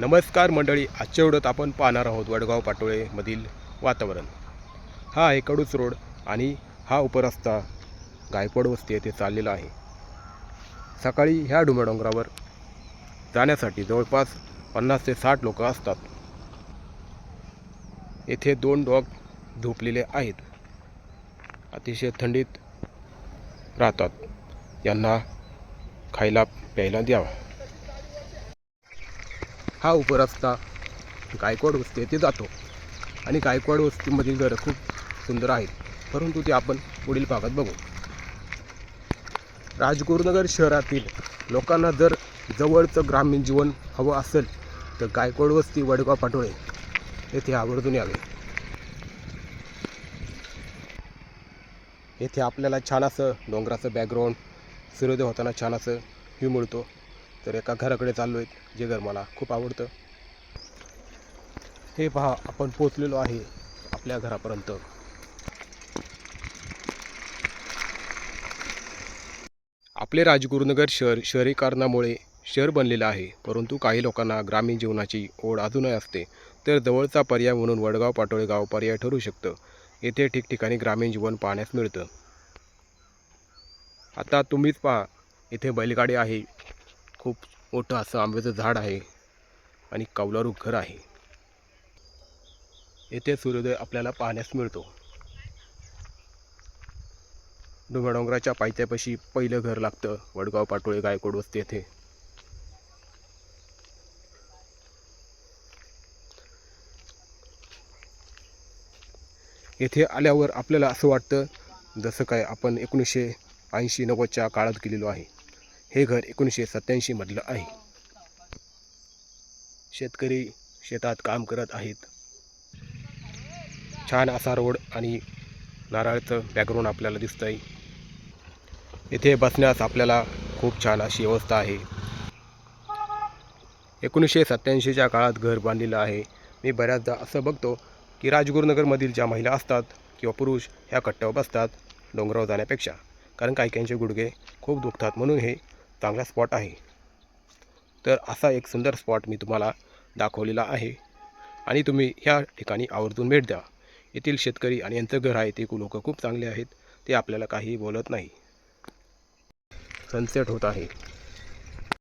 नमस्कार मंडळी आजच्या व्हिडिओत आपण पाहणार आहोत वडगाव पाटोळेमधील वातावरण. हा आहे कडूस रोड आणि हा उपरस्ता गायकवाड वस्ती येथे चाललेला आहे. सकाळी ह्या डोंगरावर जाण्यासाठी जवळपास पन्नास ते साठ लोक असतात. येथे दोन डॉग झोपलेले आहेत. अतिशय थंडीत राहतात. यांना खायला प्यायला द्यावा. हा उपरस्ता गायकवाड वस्ती येथे जातो. आणि गायकवाड वस्तीमधील घरं खूप सुंदर आहेत. परंतु ते आपण पुढील भागात बघू. राजगुरुनगर शहरातील लोकांना जर जवळचं ग्रामीण जीवन हवं असेल तर गायकवाड वस्ती वडगाव पाटोळे येथे आवर्जून यावे. येथे आपल्याला छान असं डोंगराचं बॅकग्राऊंड सूर्योदय होताना छान असं व्ह्यू मिळतो. तर एका घराकडे चाललो आहेत जे घर मला खूप आवडतं. हे पहा आपण पोचलेलो आहे आपल्या घरापर्यंत. आपले राजगुरुनगर शहर शहरीकरणामुळे शहर बनलेलं आहे. परंतु काही लोकांना ग्रामीण जीवनाची ओढ अजूनही असते. तर जवळचा पर्याय म्हणून वडगाव पाटोळे गाव पर्याय ठरू शकतं. येथे ठिकठिकाणी ग्रामीण जीवन पाहण्यास मिळतं. आता तुम्हीच पहा इथे बैलगाडी आहे. खूप मोठं असं आंब्याचं झाड आहे आणि कौलारू घर आहे. येथे सूर्योदय आपल्याला पाहण्यास मिळतो. डोंगराच्या पायथ्यापाशी पहिलं घर लागतं. वडगाव पाटोळे गायकोड वस्ती येथे. येथे आल्यावर आपल्याला असं वाटतं जसं काय आपण एकोणीसशे ऐंशी नव्वदच्या काळात गेलेलो आहे. हे घर एकोणीसशे सत्याऐंशीमधलं आहे. शेतकरी शेतात काम करत आहेत. छान असा रोड आणि नारळाचं बॅकग्राऊंड आपल्याला दिसतं आहे इथे बसण्यास आपल्याला खूप छान अशी व्यवस्था आहे. एकोणीसशे सत्याऐंशीच्या काळात घर बांधलेलं आहे. मी बऱ्याचदा असं बघतो की राजगुरुनगरमधील ज्या महिला असतात किंवा पुरुष ह्या कट्ट्यावर बसतात डोंगरावर जाण्यापेक्षा. कारण काही काहींचे गुडघे खूप दुखतात म्हणून हे चांगला स्पॉट आहे. तर असा एक सुंदर स्पॉट मी तुम्हाला दाखवलेला आहे. आणि तुम्ही ह्या ठिकाणी आवर्जून भेट द्या. येथील शेतकरी आणि यांचं घर आहे ते लोक खूप चांगले आहेत ते आपल्याला काहीही बोलत नाही. सनसेट होत आहे.